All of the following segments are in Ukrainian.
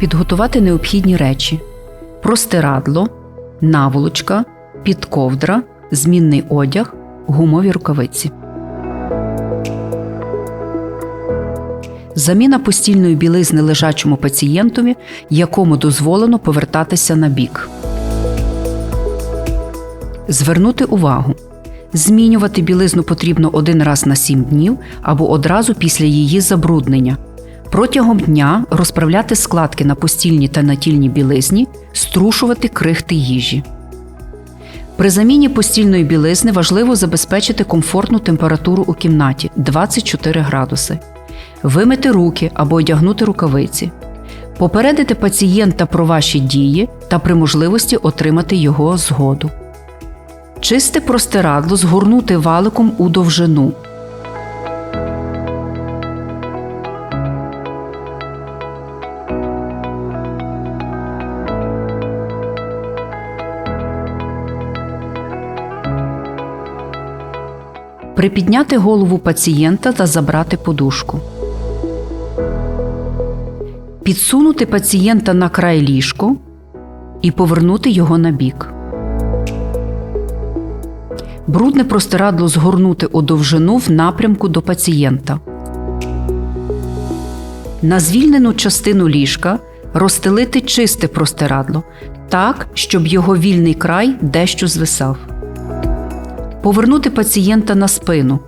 підготувати необхідні речі: простирадло, наволочка, підковдра, змінний одяг, гумові рукавиці. Заміна постільної білизни лежачому пацієнтові, якому дозволено повертатися на бік. Звернути увагу. Змінювати білизну потрібно один раз на 7 днів або одразу після її забруднення. Протягом дня розправляти складки на постільній та натільній білизні, струшувати крихти їжі. При заміні постільної білизни важливо забезпечити комфортну температуру у кімнаті 24 градуси, вимити руки або одягнути рукавиці, попередити пацієнта про ваші дії та при можливості отримати його згоду. Чисте простирадло згорнути валиком у довжину. Припідняти голову пацієнта та забрати подушку. Підсунути пацієнта на край ліжку і повернути його на бік. Брудне простирадло згорнути у довжину в напрямку до пацієнта. На звільнену частину ліжка розстелити чисте простирадло так, щоб його вільний край дещо звисав. Повернути пацієнта на спину,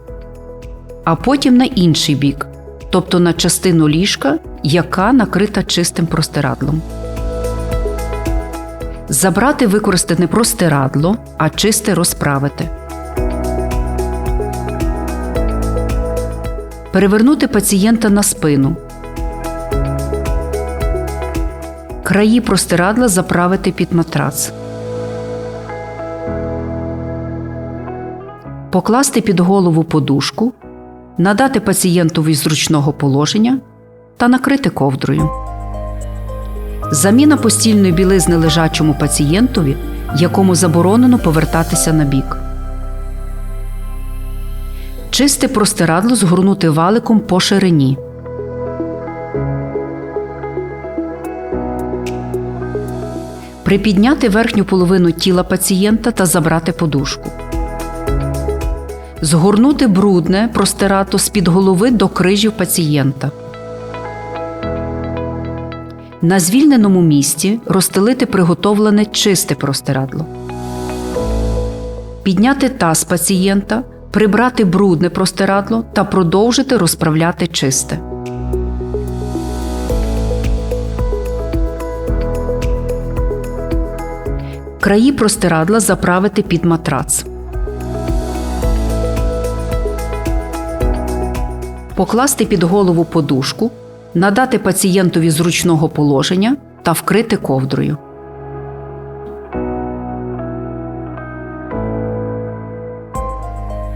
а потім на інший бік, тобто на частину ліжка, яка накрита чистим простирадлом. Забрати використане простирадло, а чисте розправити. Перевернути пацієнта на спину. Краї простирадла заправити під матрац. Покласти під голову подушку, надати пацієнтові зручного положення та накрити ковдрою. Заміна постільної білизни лежачому пацієнтові, якому заборонено повертатися на бік. Чисте простирадло згорнути валиком по ширині. Припідняти верхню половину тіла пацієнта та забрати подушку. Згорнути брудне простирадло з-під голови до крижів пацієнта. На звільненому місці розстелити приготовлене чисте простирадло. Підняти таз пацієнта, прибрати брудне простирадло та продовжити розправляти чисте. Краї простирадла заправити під матрац. Покласти під голову подушку, надати пацієнтові зручного положення та вкрити ковдрою.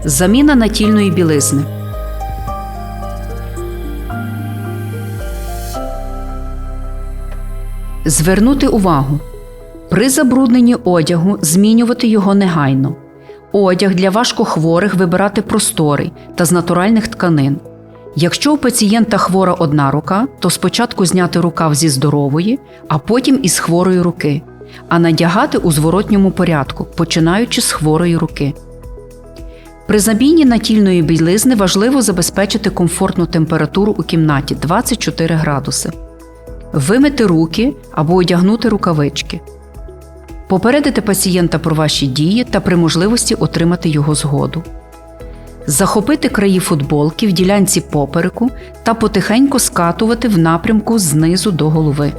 Заміна натільної білизни. Звернути увагу. При забрудненні одягу змінювати його негайно. Одяг для важкохворих вибирати просторий та з натуральних тканин. Якщо у пацієнта хвора одна рука, то спочатку зняти рукав зі здорової, а потім із хворої руки, а надягати у зворотньому порядку, починаючи з хворої руки. При заміні натільної білизни важливо забезпечити комфортну температуру у кімнаті 24 градуси, вимити руки або одягнути рукавички, попередити пацієнта про ваші дії та при можливості отримати його згоду, захопити краї футболки в ділянці попереку та потихеньку скатувати в напрямку знизу до голови.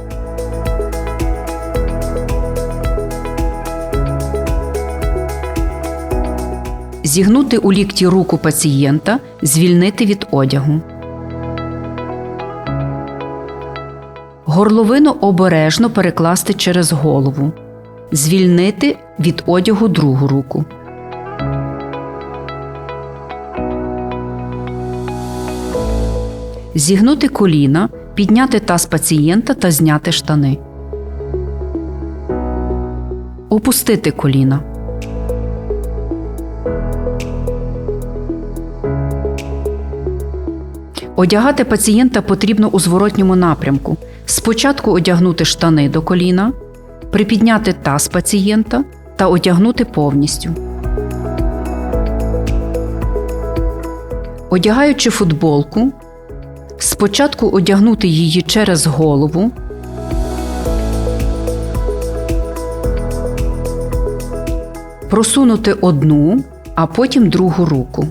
Зігнути у лікті руку пацієнта, звільнити від одягу. Горловину обережно перекласти через голову. Звільнити від одягу другу руку. Зігнути коліна, підняти таз пацієнта та зняти штани. Опустити коліна. Одягати пацієнта потрібно у зворотньому напрямку. Спочатку одягнути штани до коліна, припідняти таз пацієнта та одягнути повністю. Одягаючи футболку, спочатку одягнути її через голову. Просунути одну, а потім другу руку.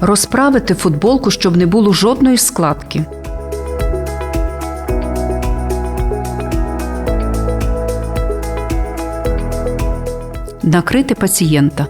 Розправити футболку, щоб не було жодної складки. Накрити пацієнта.